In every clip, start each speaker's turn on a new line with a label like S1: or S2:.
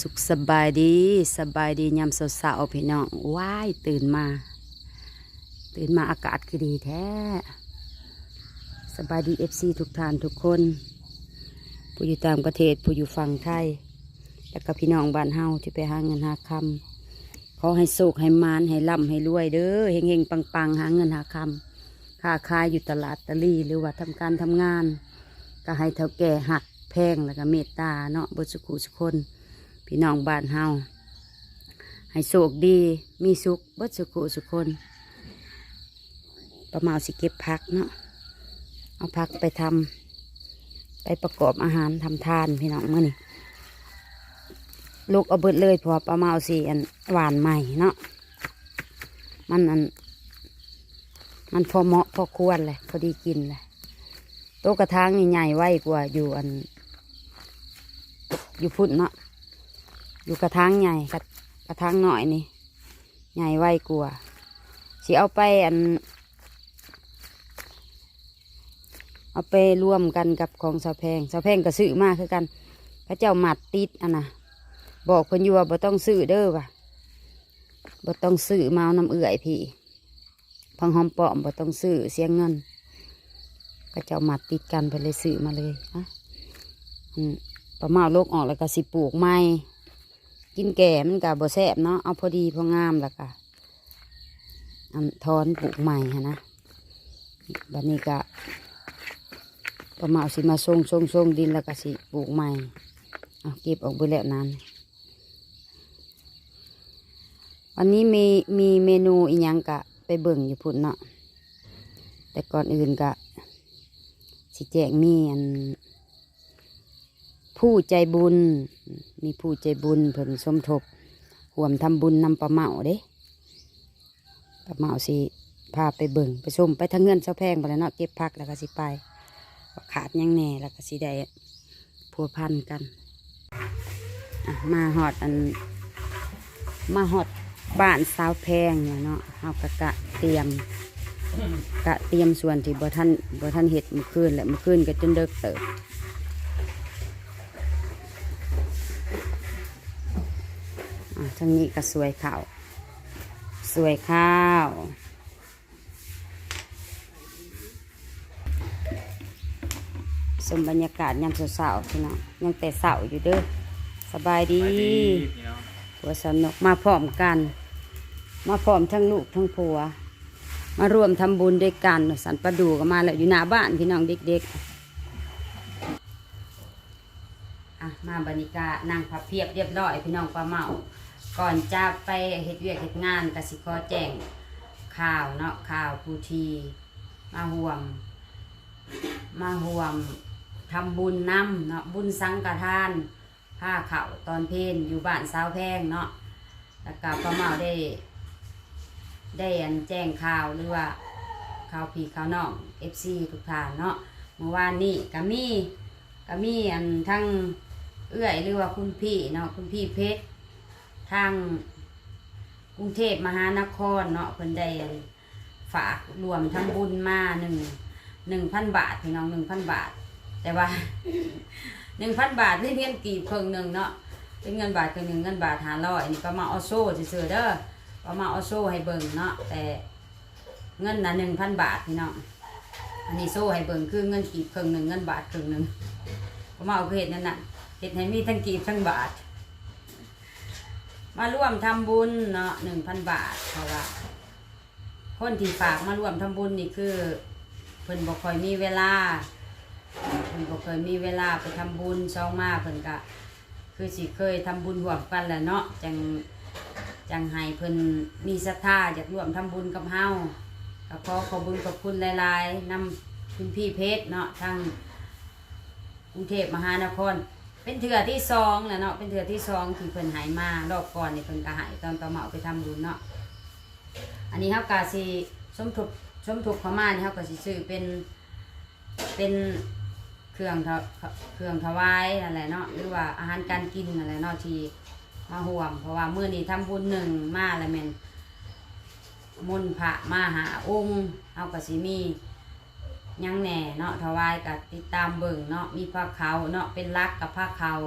S1: สุขสบายดีสบายดียามสาวๆพี่น้องว้ายตื่นมา ตื่นมาอากาศคือดีแท้ สบายดีเอฟซีทุกท่านทุกคน ผู้อยู่ต่างประเทศผู้อยู่ฝั่งไทย แล้วก็พี่น้องบ้านเฮาที่ไปหาเงินหาคำขอให้โศกให้มานให้ร่ำให้รวยเด้อเฮงเฮงๆปังๆหาเงินหาคำค้าขายอยู่ตลาดตะลี่หรือว่าทำการทำงาน ก็ให้เท่าแก่หักแพงแล้วก็เมตตาเนาะบสุขุสุคน พี่น้องบ้านเฮาให้โชคดี มีสุขเบิดสุขุสุคนประมาสิเก็บพักเนาะเอาพักไปทำไปประกอบอาหารทำทานพี่น้องเมื่อนี่ลูกเอาเบิดเลยเพราะว่าประมาสิอันหวานใหม่เนาะมันอันมันพอเหมาะพอควรเลยพอดีกินเลยโต๊ะกระทางนี่ใหญ่ไว้กว่าอยู่อัน อยู่พุ่นเนาะ อยู่กระถางใหญ่กระกระถางหน่อยนี่ใหญ่ไวกลัวาสิเอาไปอัน เอาไปรวมกันกับของสาแพงสาแพงก็ซื้อมากคือกันพระเจ้าหมัดติดอันน่ะบอกเพิ่นอยู่ว่าบ่ต้องซื้อเด้อว่ะบ่ต้องซื้อเอาน้ำเอื่อยพี่พังหอมปอมบ่ต้องซื้อเสียงเงินพระเจ้าหมัดติดกันเพิ่นเลยซื้อมาเลยอะอืมประมาณโลกออกแล้วก็สิปลูกไม้ กินแก่มันก็บ่แซ่บเนาะเอาพอดีพองามแล้วก็อันทอนปลูกใหม่หั้นะบัดนี้ก็ประมาณสิมาทรงทรงทรงดินแล้วก็สิปลูกใหม่เอาเก็บออกไปแล้วนั้นวันนี้มีมีเมนูอีหยังกะไปเบิ่งอยู่พุ่นเนาะแต่ก่อนอื่นกะสิแจกมีอันผู้ใจบุญ มีผู้ใจบุญเพิ่นสมทบห่วมทำบุญนำปลาเมาเด้ปลาเมาสิพาไปเบิ่งไปชมไปทางเงินเสาแพงไปแล้วเนาะเก็บพักแล้วก็สิไปขาดยังแน่แล้วก็สิได้พัวพันกัน มาหอดอัน มาหอดบ้านสาวแพงเนี่ยเนาะเฮากะกะเตรียม กะเตรียมส่วนที่บ่ท่านบ่ท่านเห็ดมื่อคืนแหละมื่อคืนก็จนเดิกเติบ ทางนี้ก็สวยข้าว สวยข้าว สมบรรยากาศยามเสาๆพี่น้องยังแต่เสาอยู่เด้อสบายดี
S2: พี่น้อง
S1: ผัวสนุกมาพร้อมกัน มาพร้อมทั้งลูกทั้งผัว มารวมทำบุญด้วยกันสันประดูก็มาแล้วอยู่หน้าบ้านพี่น้องเด็กๆอะมาบรรยากาศนั่งพับเพียบเรียบร้อยพี่น้องปลาเมา ก่อนจะไปเฮ็ดเวียกเฮ็ดงานกสิขอแจ้งข่าวเนาะข่าวผู้ทีมาห่วม มาห่วมทำบุญนำเนาะบุญสังฆทานผ้าเข่าวตอนเพนอยู่บ้านสาวแพงเนาะแล้วก็ป้าเมาได้ ได้อันแจ้งข่าวหรือว่าข่าวผีข่าวน้องเอฟซีทุกท่านเนาะเมื่อวานนี้ก็มีก็มีอันทั้งเอื้อยหรือว่าคุณพี่เนาะคุณพี่เพชร ทางกรุงเทพมหานครเนาะเพิ่นได้ฝากรวมทั้งบุญมาหนึ่งหนึ่งพันบาทพี่น้องหนึ่งพันบาท แต่ว่าหนึ่งพันบาทที่เพียนกีบเพิ่งหนึ่งเนาะเป็นเงินบาทคือหนึ่งเงินบาทหาร้อยนี่ประมาณออโซ่ซื่อๆเด้อประมาณออโซ่ให้เบิ่งเนาะแต่เงินน่ะหนึ่งพันบาทพี่น้องอันนี้โซ่ให้เบิ่งคือเงินกีบเพิ่งหนึ่งเงินบาทครึ่งหนึ่งประมาณเอาเห็ดนั่นน่ะเห็ดให้มีทั้งกีบทั้งบาท มาร่วมทำบุญเนาะหนึ่งพันบาทเพราะว่า คนที่ฝากมาร่วมทำบุญนี่คือเพิ่นบอกคอยมีเวลาเพิ่นบอกเคยมีเวลาไปทำบุญซองมาเพิ่นก็คือสิเคยทำบุญร่วมกันแหละเนาะจังจังให้เพิ่นมีศรัทธาอยากร่วมทำบุญกับเฮาก็ขอขอบุญขอบคุณหลาย ๆนำคุณพี่เพชรเนาะทางกรุงเทพมหานคร เป็นเถื่อที่สองแหละเนาะเป็นเถื่อที่สองที่เพิ่นหายมารอบก่อนนี่เพิ่นก็หายตอนตอมาเอาไปทำบุญเนาะอันนี้เฮากาสิสมทบสมทบเข้ามานี่เฮาก็สิซื้อเป็นเป็นเครื่องถวเครื่องถวายนั่นแหละเนาะหรือว่าอาหารการกินนั่นแหละเนาะที่มาห่วม เพราะว่ามื้อนี้ทำบุญหนึ่งมาแล้วแม่นมนพระมาหาองค์เฮาก็สิมี ยังแหน่เนาะถวายกับติดตามเบิ่งเนาะมีผ้าขาวเนาะเป็นรักกับผ้าขาว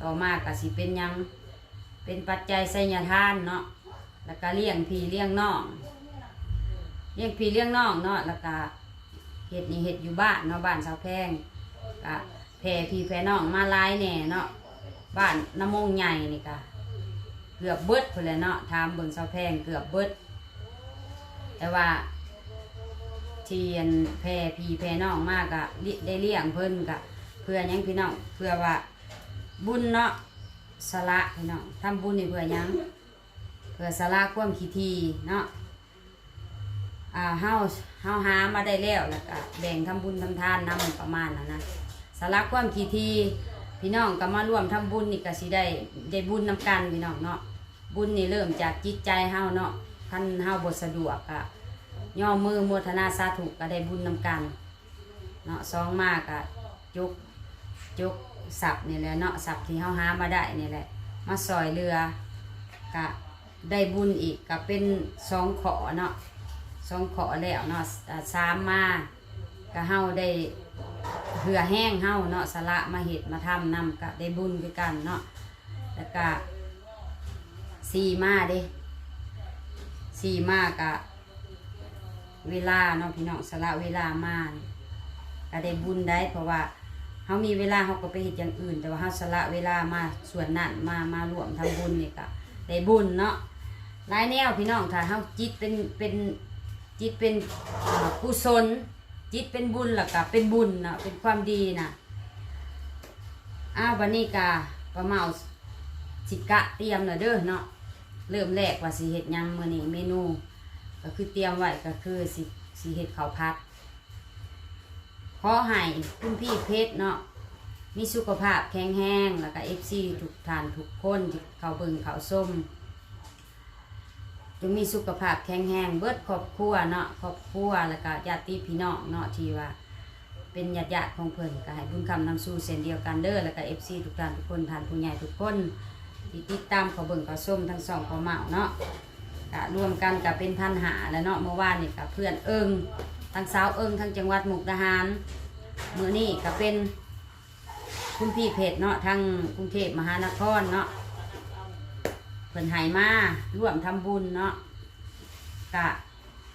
S1: ต่อมาก็สิเป็นยังเป็นปัจจัยไสยทานเนาะแล้วก็เลี้ยงพี่เลี้ยงน้องเลี้ยงพี่เลี้ยงน้องเนาะแล้วก็เฮ็ดนี่เฮ็ดอยู่บ้านเนาะบ้านสาวแพงก็แผ่พี่แผ่น้องมาลายแหน่เนาะบ้านน้ำมงใหญ่นี่ก็เกือบเบิดพุ่นแหละเนาะถามเบิ่งสาวแพงเกือบเบิดแต่ว่า เทียนแพ่พี่แพ่น้องมากอะได้เลี้ยงเพิ่นกะเพื่อยังพี่น้องเพื่อว่าบุญเนาะสละพี่น้องทำบุญนี่เพื่อยังเพื่อสละความขี้ทีเนาะอ่าเฮาเฮาหามาได้แล้วแล้วก็แบ่งทำบุญทำทานนำประมาณนั้นนะสละความขี้ทีพี่น้องก็มาร่วมทำบุญนี่ก็สิได้ได้บุญนำกันพี่น้องเนาะบุญนี่เริ่มจากจิตใจเฮาเนาะท่านเฮาบทสะดวกอะ ย่อมือโมทนาสาธุก็ได้บุญนำกันเนาะสองมากอะจุกจุกสับนี่แหละเนาะสับที่เฮาหามาได้นี่แหละ มาซอยเรือกะได้บุญอีกก็เป็นสองขอเนาะสองขอแล้วเนาะสามมาก็เฮาได้เหือแห้งเฮาเนาะสละมาเห็ดมาทำนำก็ได้บุญคือกันเนาะแล้วก็สี่มาเด้สี่มากะ เวลาเนาะพี่น้องสละเวลามาก็ได้บุญได้เพราะว่าเขามีเวลาเขาก็ไปเห็ดอย่างอื่น แต่ว่าเขาสละเวลามาส่วนนั้นมามารวมทำบุญนี่ก็ได้บุญเนาะหลายแนวพี่น้องถ้าเขาจิตเป็นเป็นจิตเป็นกุศลจิตเป็นบุญแล้วก็เป็นบุญเนาะเป็นความดีนะอ้าววันนี้กาประเมาสิกะเตรียมเนาะเด้อเนาะเริ่มแรกว่าสีเห็ดยังมื้อนี้เมนู ก็คือเตรียมไว้ก็คือสิสีเห็ดเขาวผัดขอให้คุณพี่เพชรเนาะมีสุขภาพแข็งแรงแล้วก็เอฟซีทุกท่านทุกคนที่เขาเบิ่งเขาส้มจงมีสุขภาพแข็งแรงเบิดครอบครัวเนาะครอบครัวแล้วก็ญาติพี่น้องเนาะที่ว่า เป็นญาติญาติของเพิ่นก็ให้บุญคำนำสู่เส้นเดียวกันเด้อแล้วก็เอฟซีทุกท่านทุกคนท่านผู้ใหญ่ทุกคนที่ติดตามเขาเบิ่งเขาส้มทั้งสองเขาเมาเนาะ กะรวมกันกับเป็นพันหาแล้วเนาะเมื่อวานนี่กับเพื่อนเอิงทั้งสาวเอิงทั้งจังหวัดมุกดาหารมือนี่ก็เป็นคุณพี่เพจเนาะทางกรุงเทพมหานครเนาะเพิ่นหายมาร่วมทำบุญเนาะกะ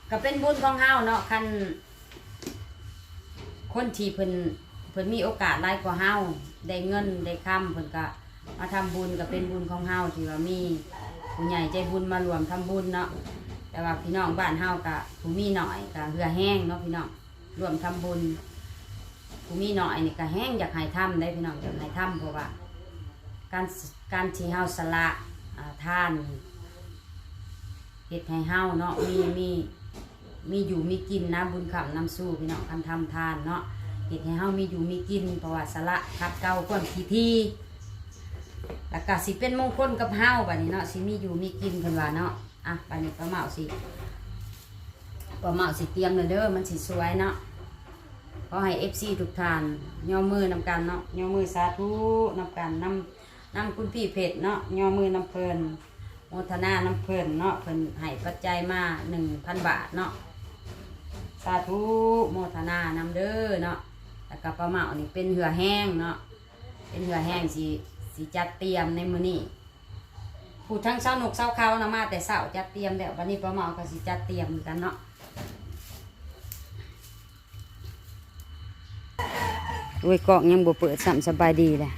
S1: ก็เป็นบุญของเฮาเนาะคันคนที่เพิ่นเพิ่นมีโอกาสหลายกว่าเฮาได้เงินได้คำเพิ่นก็มาทำบุญก็เป็นบุญของเฮาที่ว่ามี ผู้ใหญ่ใจบุญมารวมทำบุญเนาะแต่ว่าพี่น้องบ้านเฮาก็ผู้มีหน่อยก็เหือแห้งเนาะพี่น้องรวมทำบุญผู้มีหน่อยนี่ก็แห้งอยากให้ทำได้พี่น้องอยากให้ทำเพราะว่า การการที่เฮาสละอ่าทานเฮ็ดให้เฮาเนาะมีมีมีอยู่มีกินนะบุญคำนำสู้พี่น้องคันทำทานเนาะเฮ็ดให้เฮามีอยู่มีกินเพราะว่าสละขัดเกลาความขี้ที่ แล้วก็สิเป็นมงคลกับเฮาบัดนี้เนาะสิมีอยู่มีกินเพิ่นว่าเนาะอะบัดนี้ป้าเมาสิป้าเมาสิเตรียมเลยเด้อมันสิสวยเนาะขอให้ FC ทุกท่านย่อมือนำกันเนาะย่อมือสาธุนำกันนำนำคุณพี่เพชรเนาะย่อมือนำเพิ่นโมทนานำเพิ่นเนาะเพิ่นให้ปัจจัยมา1,000บาทเนาะสาธุโมทนานำเด้อเนาะแล้วก็ป้าเมานี่เป็นเหือแห้งเนาะเป็นเหือแห้งสี สีจัดเตรียมในมื้อนี้ผู้ทั้งเช้านกเช้าเขานะมาแต่เช้าจัดเตรียมแล้ววันนี้ป้าเมาก็สิจัดเตรียมเหมือนกันเนาะโอ้ยกล่องยังบ่เปิดสัมสบายดีแหละ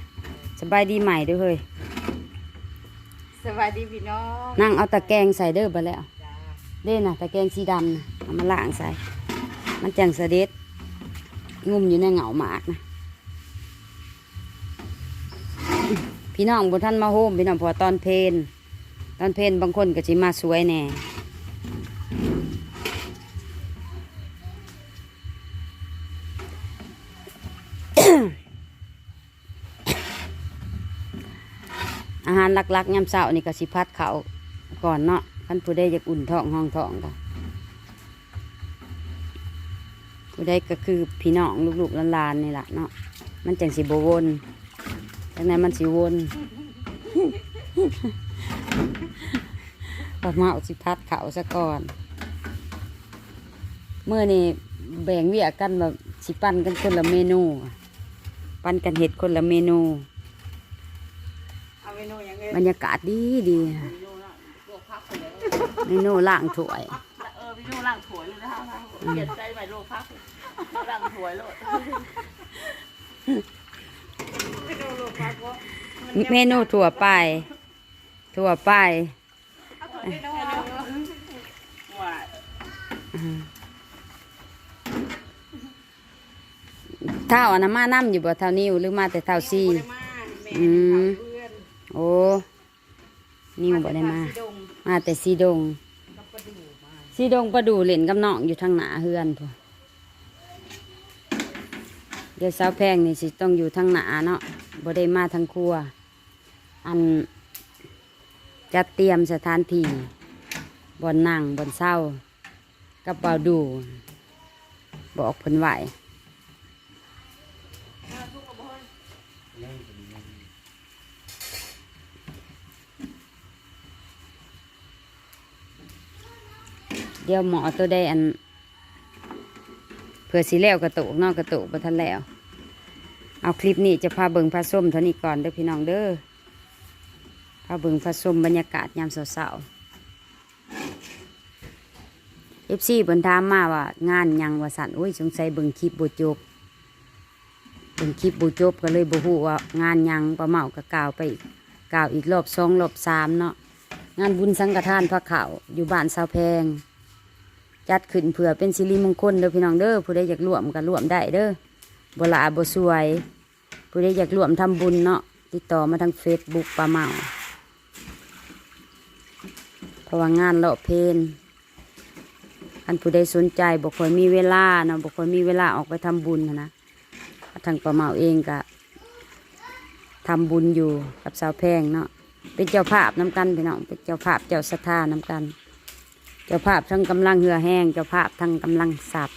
S1: สบายดีใหม่เด้วยเฮ้ย
S2: สวัสดีพี่น้อง
S1: นั่งเอาตะแกรงใส่เด้อไปแล้ว
S2: จ้า
S1: เด้น่ะตะแกรงสีดำนะเอามาล้างใส่ มันจังเสด็จงุ่มอยู่ในเหงาหมากนะ พี่น้องบนท่านมาโฮมพี่น้องพอตอนเพนตอนเพนบางคนก็สิมาสวยแน่อาหารหลักๆยำเช้านี่ก็สิพัดเขาก่อนเนาะท่านผู้ใดอยากอุ่นท้องห้องท้องก็ผู้ใดก็คือพี่น้องลูกๆหลานๆนี่แหละเนาะมันจังสิบวน จังไหนมันสิวนปะเมาสิพัดเขาซะก่อนเมื่อนี่แบ่งเวียกันแบบสิปันกันคนละเมนู ปันกันเห็ดคนละเมนู
S2: เอาเมนูอย่างเงี้ย
S1: บรรยากาศดีดี
S2: เมนูละลวกพักไปเลย
S1: เมนูล่างถ้วย
S2: เออเมนูล่างถวยเลยนะคะเปลี่ยนใจใหม่ลวกพักล่างถวยโลดเมนูลวกพักก็
S1: เมนูถั่วไป ถั่วไป
S2: เมนูว่า
S1: เท่าอันนั้นมาน้ำอยู่บ่เท่านิ้วหรือมาแต่เท่าซี่อืมโอ้นิ้วบ่ได้มา
S2: ดง
S1: มาแต่ซีดง
S2: กับประดูมา
S1: ซีดงประดูเล่นกับน้องอยู่ทางหน้าเฮือนพุ่นเดี๋ยวสาวแพงนี่สิต้องอยู่ทางหน้าเนาะ บ่ได้มาทางครัว อันจัดเตรียมสถานที่บนนั่งบนเศร้ากับเบาดู บอกเพิ่นไหวเดี๋ยวหมอตัวได้อันเพื่อสีแล้วกระตุกนอกกระตุกบ่ทันแล้ว เอาคลิปนี้จะพาเบิงพาส้มเท่านี้ก่อนเด้อพี่น้องเด้อพาเบิงพาส้มบรรยากาศยามเสาร์เอฟซีเพิ่นถามมาว่างานยังว่าสันโอ้ยสงสัยเบิงคลิปบ่จบเบิงคลิปบ่จบก็เลยบ่ฮู้ว่างานยังป้าเมาก็กล่าวไปกล่าวอีกรอบสองรอบสามเนาะงานบุญสังฆทานพระเขาวอยู่บ้านสาวแพง จัดขึ้นเพื่อเป็นสิริมงคลเด้อพี่น้องเด้อผู้ใดอยากร่วมก็ร่วมได้เด้อบ่ลาบ่สวย ผู้ใดอยากร่วมทำบุญเนาะติดต่อมาทางเฟซบุ๊กป้าเมาเพราะว่างานเลาะเพนอันผู้ใดสนใจบ่ค่อยมีเวลาเนาะบ่ค่อยมีเวลาออกไปทำบุญนะทางป้าเมาเองก็ทำบุญอยู่กับสาวแพงเนาะเป็นเจ้าภาพน้กันพี่น้องเป็นเจ้าภาพเจ้าศรัทธาน้กัน เจ้าภาพทั้งกำลังเหือแห้งเจ้าภาพทั้งกำลังสับ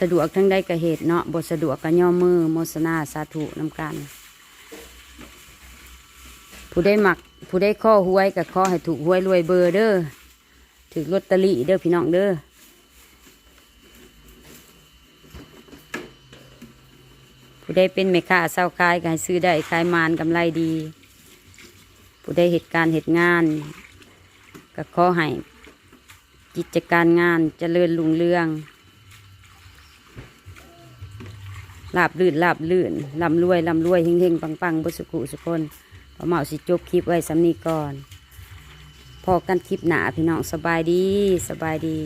S1: สะดวกทั้งได้กระเหตุเนาะบทสะดวกก็ย่อมือโมสนาสาธุนำกันผู้ได้หมักผู้ได้ข้อหวยกับข้อให้ถูกหวยรวยเบอร์เด้อถือลอตเตอรี่เด้อพี่น้องเด้อผู้ได้เป็นแม่ค้าเศร้าขายก็ให้ซื้อได้ขายมานกำไรดี ผู้ได้เหตุการณ์เหตุงานก็ขอให้กิจการงานเจริญรุ่งเรือง ลาบลื่นลาบลื่นลำรวยลำรวยเฮงเฮงปังปังบุสุกุสุคนพอเหมาสิจบคลิปไว้สำนีก่อน พอกันคลิปหนาพี่น้องสบายดีสบายดี